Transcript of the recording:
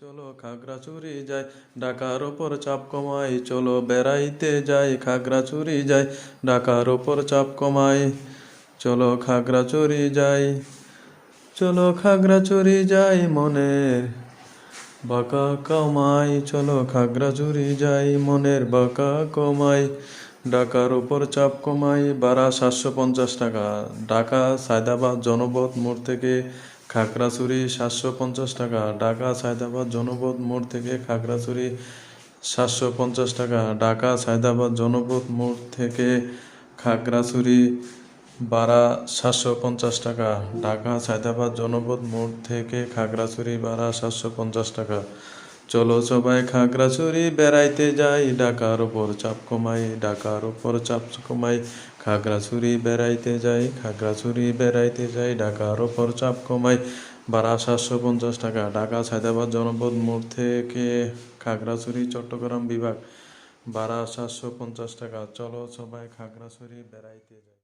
চলো খাগড়াছড়ি যাই। ঢাকার ওপর চাপ কমাই, চলো বেড়াইতে যাই, খাগড়াছড়ি যাই। ঢাকার ওপর চাপ কমাই, চলো খাগড়াছড়ি যাই। চলো খাগড়াছড়ি যাই, মনের বাঁকা কমাই। চলো খাগড়াছড়ি যাই, মনের বাঁকা কমাই। ঢাকার উপর চাপ কমাই বারা সাতশো পঞ্চাশ টাকা। ঢাকা, সায়দাবাদ জনপথ মোড় থেকে খাগড়াছড়ি সাতশো পঞ্চাশ টাকা, ঢাকা, সায়দাবাদ, জনপদ মোড় থেকে খাগড়াছড়ি সাতশো পঞ্চাশ টাকা, ঢাকা, সায়দাবাদ, জনপদ মোড় থেকে খাগড়াছড়ি বারা সাতশো পঞ্চাশ টাকা, ঢাকা, সায়দাবাদ, জনপদ মোড় থেকে খাগড়াছড়ি বারা সাতশো পঞ্চাশ টাকা। চলো সবাই খাগড়াছড়ি বেড়াইতে যাই, ঢাকার ওপর চাপ কমাই, ঢাকার ওপর চাপ কমাই। খাগড়াছড়ি বেড়াইতে যাই, খাগড়াছড়ি বেড়াইতে যাই, ঢাকার ওপর চাপ কমাই। বারা সাতশো পঞ্চাশ টাকা, ঢাকা সায়দাবাদ জনপদ মোড় থেকে খাগড়াছড়ি, চট্টগ্রাম বিভাগ। বারা সাতশো পঞ্চাশ টাকা, চলো সবাই খাগড়াছড়ি বেড়াইতে যাই।